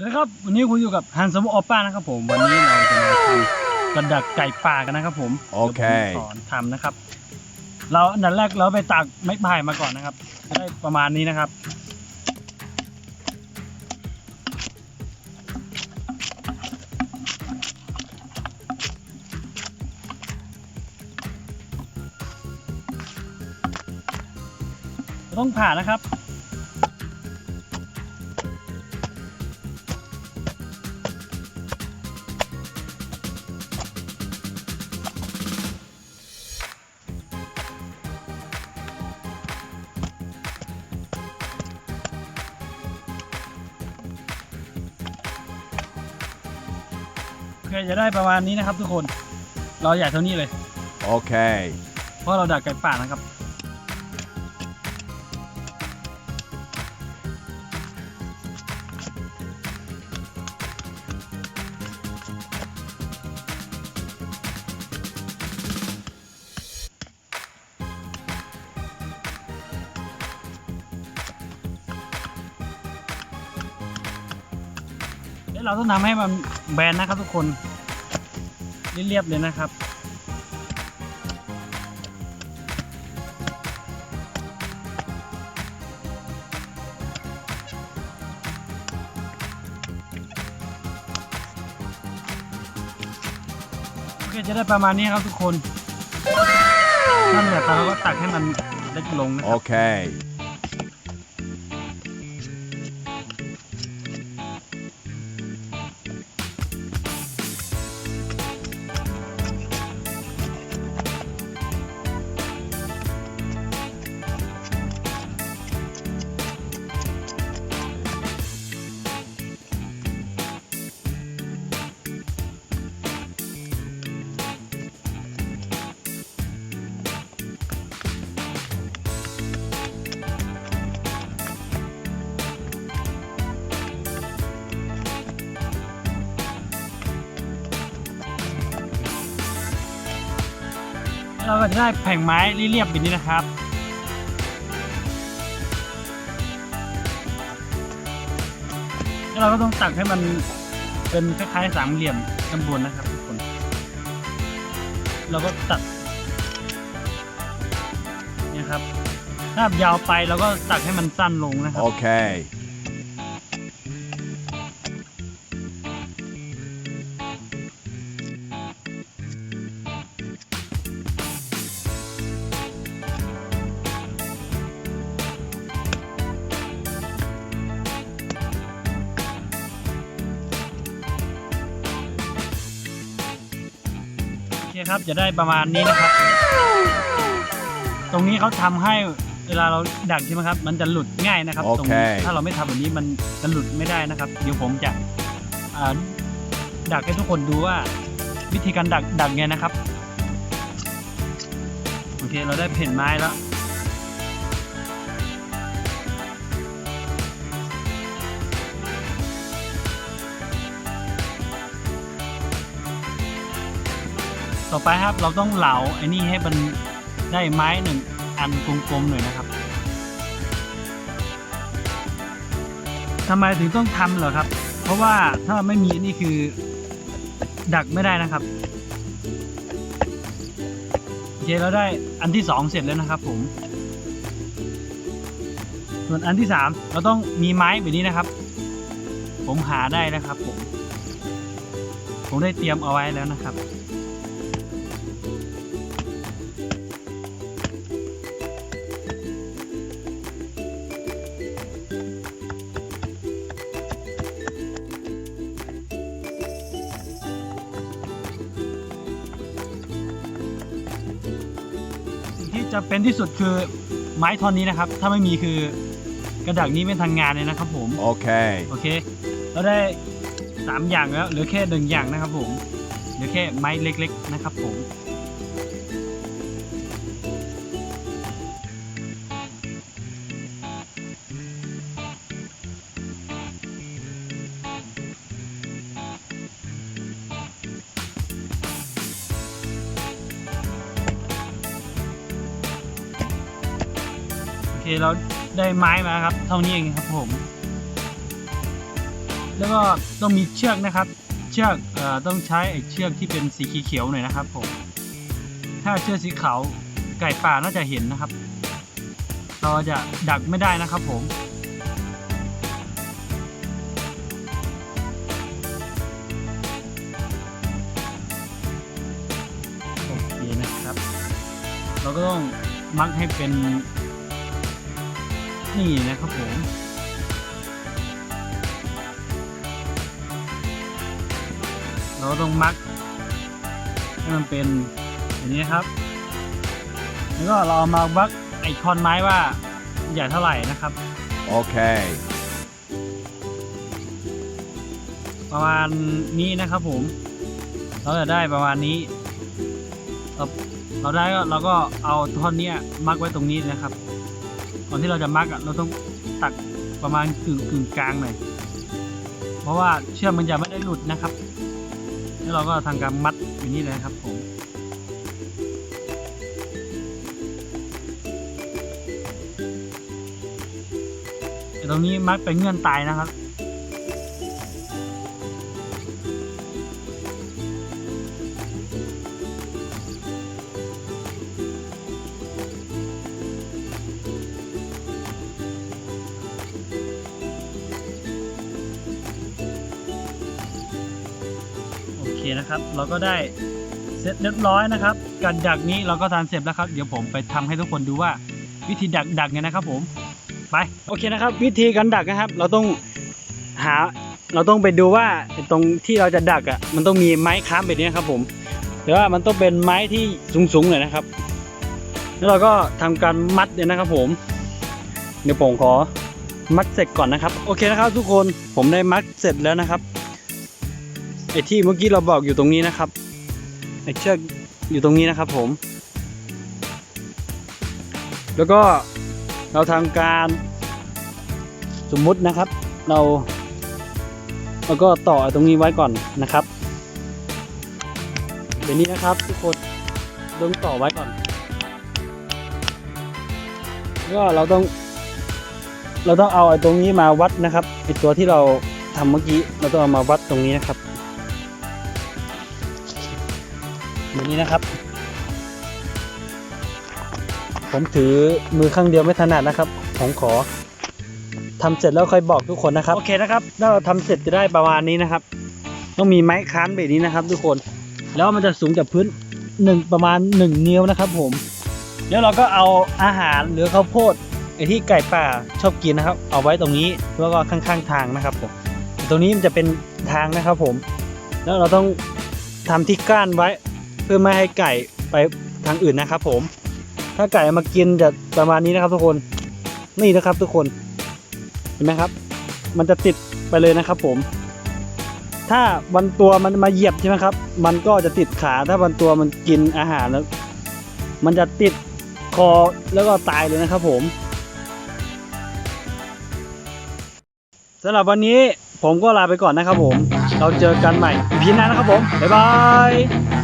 สวัสดีครับวันนี้คุณอยู่กับฮันสมุออป้านะครับผมวันนี้เราจะมาทำกระดักไก่ป่ากันนะครับผมโอเคดี๋ยวผมสอนทำนะครับ เราอันดับแรกเราไปตากไม้ไผ่มาก่อนนะครับจะได้ประมาณนี้นะครับ ต้องผ่านะครับ จะได้ประมาณนี้นะครับ ทุกคน เราใหญ่เท่านี้เลย Okay. เพราะเราดักไก่ป่านะครับเดี๋ยวเราต้องทำให้มันแบนนะครับทุกคน เรียบๆเลยนะครับ โอเคจะได้ประมาณนี้ครับทุกคนนั่นแหละเราก็ตักให้มันเล็กลงนะครับ Okay. เราก็จะได้แผงไม้เรียบๆแบบนี้นะครับแล้วเราก็ต้องตักให้มันเป็นคล้ายๆสามเหลี่ยมข้างบนนะครับทุกคน เราก็ตัดนี่ครับถ้ายาวไปเราก็ตักให้มันสั้นลงนะครับ Okay. คครับ จะได้ประมาณนี้นะครับ ตรงนี้เขาทำให้เวลาเราดักใช่ไหมครับ มันจะหลุดง่ายนะครับโอเคตรงนี้ถ้าเราไม่ทำแบบนี้มันจะหลุดไม่ได้นะครับ เดี๋ยวผมจะอ่าดักให้ทุกคนดูว่า วิธีการดักดักไงนะครับ โอเคเราได้เพ่นไม้แล้ว ต่อไปครับเราต้องเหลาไอ้นี่ให้มันได้ไม้หนึ่งอันกลมๆหน่อยนะครับทำไมถึงต้องทำเหรอครับ เพราะว่าถ้าไม่มีอันนี่คือดักไม่ได้นะครับโอเคเราได้อันที่สองเสร็จแล้วนะครับ ผม ส่วนอันที่สามเราต้องมีไม้แบบนี้นะครับ ผมหาได้นะครับผม ผมได้เตรียมเอาไว้แล้วนะครับ จะเป็นที่สุดคือไม้ท่อนนี้นะครับ ถ้าไม่มีคือกระดักนี้ไม่ทางงานเลยนะครับผม Okay. โอเค เราได้สามอย่างแล้วเหลือแค่หนึ่งอย่างนะครับผมเหลือแค่ไม้เล็ก ๆ นะครับผม เราได้ไม้มาครับ เท่านี้เองครับผม แล้วก็ต้องมีเชือกนะครับ เชือกเอ่อต้องใช้ไอ้เชือกที่เป็นสีเขียวๆหน่อยนะครับ ผม ถ้าเชือกสีขาวไก่ป่าน่าจะเห็นนะครับ เราจะดักไม่ได้นะครับผมโอเคนะครับ เราก็ต้องมักให้เป็น นี่นะครับผมเราต้องมักให้มันเป็นอย่างนี้ครับ แล้วก็เราเอามาวักไอคอนไม้ว่าใหญ่เท่าไหร่นะครับ Okay. ประมาณนี้นะครับผม เราจะได้ประมาณนี้เราเราได้ก็เราก็เอาท่อนเนี้ยมักไว้ตรงนี้นะครับ ก่อนที่เราจะมักอะเราต้องตักประมาณกึ่งกึ่งกลางหน่อยเพราะว่าเชือกมันจะไม่ได้หลุดนะครับ แล้วเราก็ทำการมัดอย่างนี้เลยนะครับผมตรงนี้มัดเป็นเงื่อนตายนะครับ นะครับ เราก็ได้เสร็จเรียบร้อยนะครับ การดักนี้เราก็ทำเสร็จแล้วครับ เดี๋ยวผมไปทำให้ทุกคนดูว่าวิธีดักดักเนี่ยนะครับ ผมไปโอเคนะครับ วิธีการดักนะครับ เราต้องหาเราต้องไปดูว่าตรงที่เราจะดักอะมันต้องมีไม้ค้ำแบบนี้ครับ ผม แต่ว่ามันต้องเป็นไม้ที่สูงๆหน่อยนะครับ แล้วเราก็ทำการมัดเนี่ยนะครับ ผม เดี๋ยวผมขอมัดเสร็จก่อนนะครับ โอเคนะครับ ทุกคนผมได้มัดเสร็จแล้วนะครับ ไอ้ที่เมื่อกี้เราบอกอยู่ตรงนี้นะครับไอ้เชือกอยู่ตรงนี้นะครับผม แล้วก็เราทำการสมมุตินะครับ เราเราก็ต่อตรงนี้ไว้ก่อนนะครับเดี๋ยวนี้นะครับทุกคนต้องต่อไว้ก่อนแล้วก็เราต้อง เราต้องเอาไอ้ตรงนี้มาวัดนะครับไอ้ตัวที่เราทำเมื่อกี้เราต้องเอามาวัดตรงนี้นะครับ อย่างนี้นะครับ ผมถือมือข้างเดียวไม่ถนัดนะครับ ผมขอทำเสร็จแล้วค่อยบอกทุกคนนะครับ โอเคนะครับ ถ้าเราทำเสร็จจะได้ประมาณนี้นะครับ ต้องมีไม้ค้านแบบนี้นะครับ ทุกคน แล้วมันจะสูงจากพื้นหนึ่งประมาณหนึ่งนิ้วนะครับ ผม แล้วเราก็เอาอาหารหรือข้าวโพดไอ้ที่ไก่ป่าชอบกินนะครับ เอาไว้ตรงนี้แล้วก็ข้างๆทางนะครับผม ตรงนี้มันจะเป็นทางนะครับ ผม แล้วเราต้องทำที่ก้านไว้เพื่อไม่ให้ไก่ไปทางอื่นนะครับ ผม ถ้าไก่มากินจะประมาณนี้นะครับทุกคนนี่นะครับทุกคนเห็นไหมครับ มันจะติดไปเลยนะครับ ผม ถ้าวันตัวมันมาเหยียบใช่ไหมครับ มันก็จะติดขาถ้าวันตัวมันกินอาหารแล้ว มันจะติดคอแล้วก็ตายเลยนะครับ ผมสำหรับวันนี้ผมก็ลาไปก่อนนะครับผม เราเจอกันใหม่พีหน้านะครับผม บ๊ายบาย